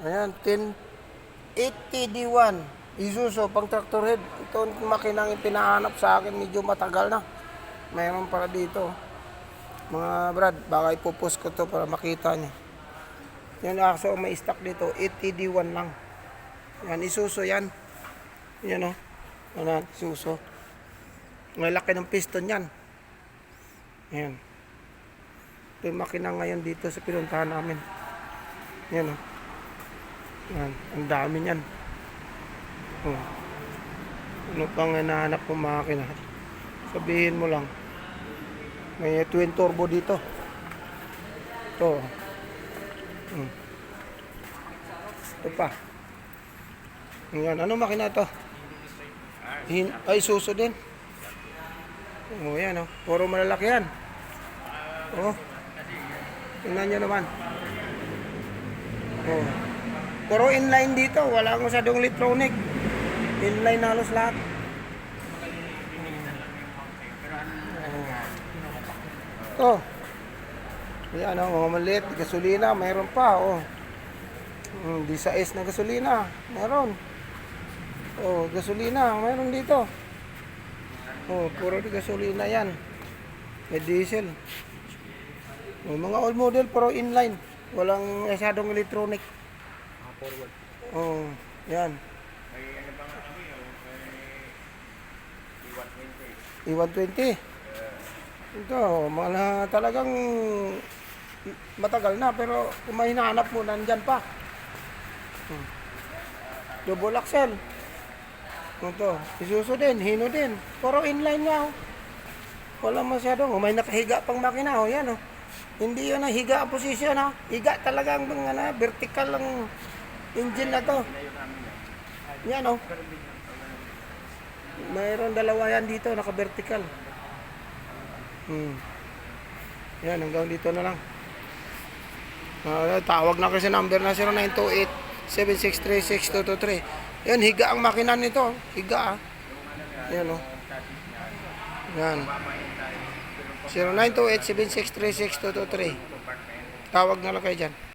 Ayan, 1080D1. Isuzu, pang tractor head. Ito ang makinang pinahanap sa akin, medyo matagal na. Mayroon para dito. Mga brad, baka ipopost ko to para makita niyo. Yan akso may stock dito, 80D1 lang. Yan, isuso yan. Yan o. Yan, isuso. May laki ng piston yan. Yan. Ito yung makina ngayon dito sa pinuntahan namin. Yan o. Yan, ang dami niyan. Oh. Ano pang hinahanap ng makina? Sabihin mo lang. May twin turbo dito. Ito. Hmm. Ito pa. Yan, ano makina to? Hin ay, suso din. Oh, yan oh. Puro malalaki yan. Oh. Tingnan nyo naman. Oh. Puro inline dito. Wala akong masyadong electronic. Inline halos lahat. Oh. Yan oh, mga maliit. Gasolina, mayroon pa. Oh. Mm, di sa S na gasolina. Meron. Oh, gasolina. Mayroon dito. Oh, puro di gasolina yan. May diesel. Oh, mga old model pero inline. Walang masyadong electronic. Oh, yan. I-120. Ito, mga na talagang matagal na pero kung may hinahanap mo, nandyan pa. Hmm. Double axle. Ito, isuso din, hino din. Pero inline nga. Oh. Wala masyadong. Oh, may nakahiga pang makina. Oh, yan oh. Hindi yun ang higa ang posisyon ha. Higa talaga ang mga na, vertical ang engine na to. Yan oh. Mayroon dalawa yan dito, naka-vertical. Hmm. Yan, hanggang dito na lang. Ah, tawag na kasi number na 0928 7636223. Yan, higa ang makina nito. Higa ah. Yan oh. Yan. 0928 7636223. Tawag na lang kayo dyan.